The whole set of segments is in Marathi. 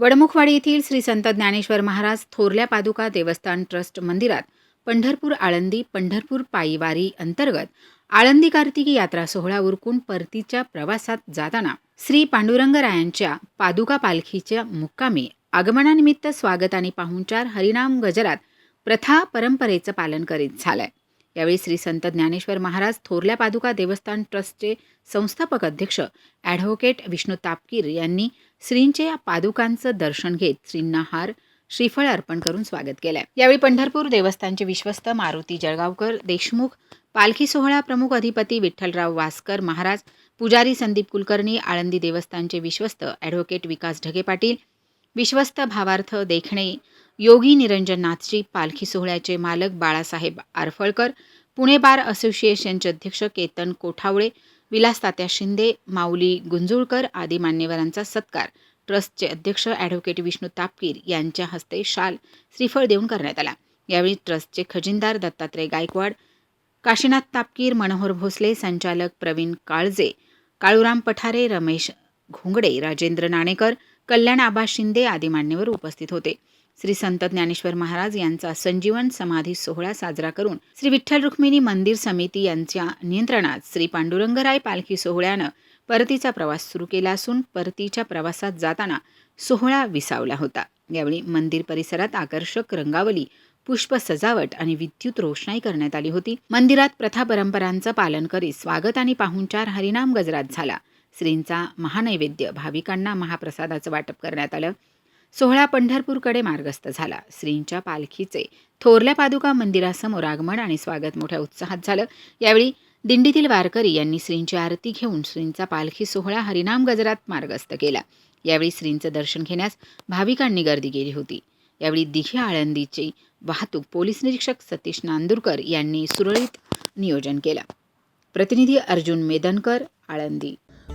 वडमुखवाडी येथील श्री संत ज्ञानेश्वर महाराज थोरल्या पादुका देवस्थान ट्रस्ट मंदिरात पंढरपूर आळंदी पंढरपूर पायीवारी अंतर्गत आळंदी कार्तिकी यात्रा सोहळा उरकून परतीच्या प्रवासात जाताना श्री पांडुरंगरायांच्या पादुका पालखीच्या मुक्कामी आगमनानिमित्त स्वागत आणि पाहुणचार हरिनाम गजरात प्रथा परंपरेचं पालन करीत झालंय. यावेळी श्री संत ज्ञानेश्वर महाराज थोरल्या पादुका देवस्थान ट्रस्टचे संस्थापक अध्यक्ष ॲडव्होकेट विष्णू तापकीर यांनी श्रींचे या पादुकांचं दर्शन घेत श्रींना हार श्रीफळ अर्पण करून स्वागत केलंय. यावेळी पंढरपूर देवस्थानचे विश्वस्त मारुती जळगावकर देशमुख पालखी सोहळा प्रमुख अधिपती विठ्ठलराव वासकर महाराज पुजारी संदीप कुलकर्णी आळंदी देवस्थानचे विश्वस्त ॲडव्होकेट विकास ढगे पाटील विश्वस्त भावार्थ देखणे योगी निरंजननाथजी पालखी सोहळ्याचे मालक बाळासाहेब आरफळकर पुणे बार असोसिएशनचे अध्यक्ष केतन कोठावळे विलास तात्या शिंदे माऊली गुंजुळकर आदी मान्यवरांचा सत्कार. ट्रस्टचे अध्यक्ष ॲडव्होकेट विष्णू तापकीर यांच्या हस्ते शाल श्रीफळ देऊन करण्यात आला. यावेळी ट्रस्टचे खजिनदार दत्तात्रय गायकवाड काशीनाथ तापकीर मनोहर भोसले संचालक प्रवीण काळजे काळूराम पठारे रमेश घोंगडे राजेंद्र नाणेकर कल्याण आबा शिंदे आदी मान्यवर उपस्थित होते. श्री संत ज्ञानेश्वर महाराज यांचा संजीवन समाधी सोहळा साजरा करून श्री विठ्ठल रुक्मिणी मंदिर समिती यांच्या नियंत्रणात श्री पांडुरंगराय पालखी सोहळ्यानं परतीचा प्रवास सुरू केला असून परतीच्या प्रवासात जाताना सोहळा विसावला होता. यावेळी मंदिर परिसरात आकर्षक रंगावली पुष्प सजावट आणि विद्युत रोषणाई करण्यात आली होती. मंदिरात प्रथा परंपरांचं पालन करीत स्वागत आणि पाहुणचार हरिनाम गजरात झाला. श्रींचा महानैवेद्य भाविकांना महाप्रसादाचं वाटप करण्यात आलं. सोहळा पंढरपूरकडे मार्गस्थ झाला. श्रींच्या पालखीचे थोरल्या पादुका मंदिरासमोर आगमन आणि स्वागत मोठ्या उत्साहात झालं. यावेळी दिंडीतील वारकरी यांनी श्रींची आरती घेऊन श्रींचा पालखी सोहळा हरिनाम गजरात मार्गस्थ केला. यावेळी श्रींचं दर्शन घेण्यास भाविकांनी गर्दी केली होती. यावेळी दिघे आळंदीची वाहतूक पोलीस निरीक्षक सतीश नांदूरकर यांनी सुरळीत नियोजन केलं. प्रतिनिधी अर्जुन मेदनकर आळंदी.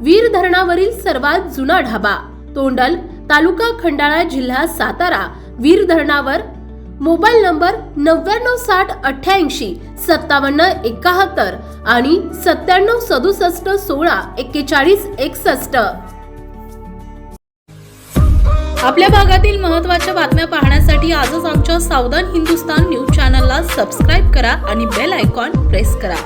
वीर धरणावरील सर्वात जुना ढाबा. तोंडल तालुका खंडाळा जिल्हा सातारा. वीर धरणावर मोबाईल नंबर नव्याण्णव साठ अठ्ठ्याऐंशी सत्तावन्न एकाहत्तर आणि सत्त्याण्णव सदुसष्ट सोळा एक्केचाळीस एकसष्ट. आपल्या भागातील महत्त्वाच्या बातम्या पाहण्यासाठी आजच आमच्या सावधान हिंदुस्तान न्यूज चॅनलला सबस्क्राईब करा आणि बेल आयकॉन प्रेस करा.